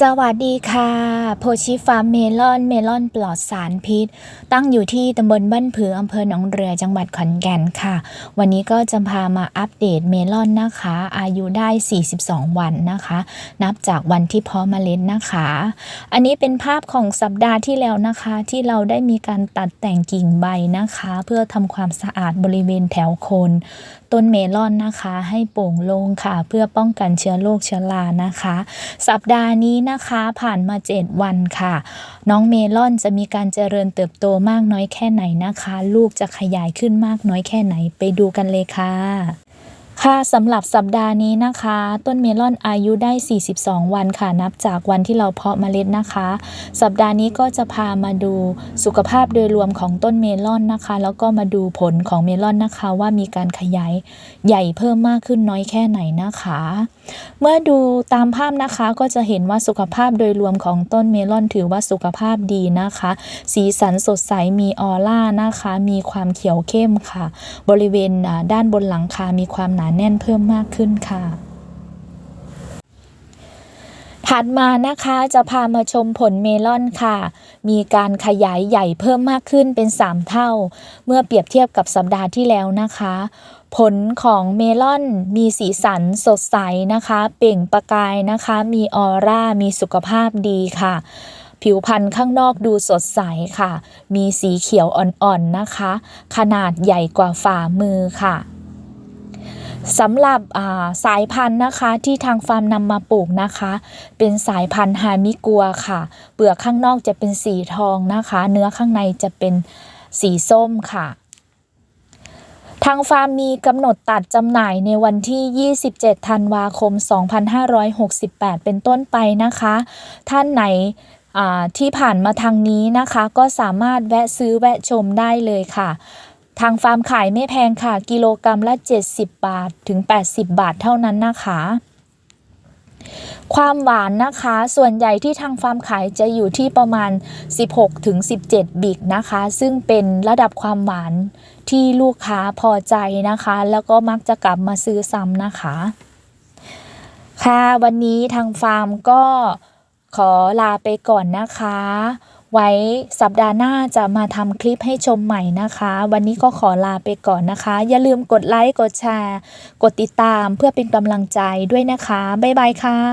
สวัสดีค่ะ โพชิฟาร์มเมลอน เมลอนปลอดสารพิษ ตั้งอยู่ที่ตำบลบ้านผืออำเภอหนองเรือจังหวัดขอนแก่นค่ะ วันนี้ก็จะพามาอัปเดตเมลอนนะคะ อายุได้ 42 วันนะคะ นับจากวันที่เพาะเมล็ดนะคะ อันนี้เป็นภาพของสัปดาห์ที่แล้วนะคะ ที่เราได้มีการตัดแต่งกิ่งใบนะคะ เพื่อทำความสะอาดบริเวณแถวโคนต้นเมลอนนะคะ ให้โปร่งโล่งค่ะ เพื่อป้องกันเชื้อโรคเชื้อรานะคะ สัปดาห์นี้นะคะผ่านมา 7 วันค่ะ น้องเมลอนจะมีการเจริญเติบโตมากน้อยแค่ไหนนะคะ ลูกจะขยายขึ้นมากน้อยแค่ไหนไปดูกันเลยค่ะ ค่ะสำหรับสัปดาห์นี้นะคะ ต้นเมลอนอายุได้ 42 วันค่ะ นับจากวันที่เราเพาะเมล็ดนะคะ สัปดาห์นี้ก็จะพามาดูสุขภาพโดยรวมของต้นเมลอนนะคะ แล้วก็มาดูผลของเมลอนนะคะว่ามีการขยายใหญ่เพิ่มมากขึ้นน้อยแค่ไหนนะคะ เมื่อดูตามภาพนะคะก็จะเห็นว่าสุขภาพโดยรวมของต้นเมลอนถือว่าสุขภาพดีนะคะ สีสันสดใสมีออร่านะคะ มีความเขียวเข้มค่ะ บริเวณด้านบนหลังคา มีความหนาแน่นเพิ่มมากขึ้นค่ะถัดมานะคะจะพามาชมผลเมลอนค่ะ มีการขยายใหญ่เพิ่มมากขึ้นเป็น 3 เท่า เมื่อเปรียบเทียบกับสัปดาห์ที่แล้วนะคะ ผลของเมลอนมีสีสันสดใสนะคะ เปล่งประกายนะคะ มีออร่า มีสุขภาพดีค่ะ ผิวพรรณข้างนอกดูสดใสค่ะ มีสีเขียวอ่อนๆนะคะ ขนาดใหญ่กว่าฝ่ามือค่ะ สำหรับาสายพันธุ์นะคะที่ทางฟาร์มนำมาปลูกนะคะ เป็นสายพันธุ์ฮามิกัวค่ะ เปลือกข้างนอกจะเป็นสีทองนะคะ เนื้อข้างในจะเป็นสีส้มค่ะ ทางฟาร์มมีกำหนดตัดจำหน่ายในวันที่ 27 ธันวาคม 2568 เป็นต้นไปนะคะ ท่านไหนที่ผ่านมาทางนี้นะคะ ก็สามารถแวะซื้อแวะชมได้เลยค่ะ ทางฟาร์มขายไม่แพงค่ะ กิโลกรรัมละ 70 บาทถึง 80 บาทเท่านั้นนะคะ ความหวานนะคะ ส่วนใหญ่ที่ทางฟาร์มขายจะอยู่ที่ประมาณ 16ถึง17 บิกนะคะ ซึ่งเป็นระดับความหวานที่ลูกค้าพอใจนะคะ แล้วก็มักจะกลับมาซื้อซ้ำนะคะ ค่ะวันนี้ทางฟาร์มก็ขอลาไปก่อนนะคะ ไว้สัปดาห์หน้าจะมาทำคลิปให้ชมใหม่นะคะ วันนี้ก็ขอลาไปก่อนนะคะ อย่าลืมกดไลค์ กดแชร์ กดติดตามเพื่อเป็นกำลังใจด้วยนะคะ บ๊ายบายค่ะ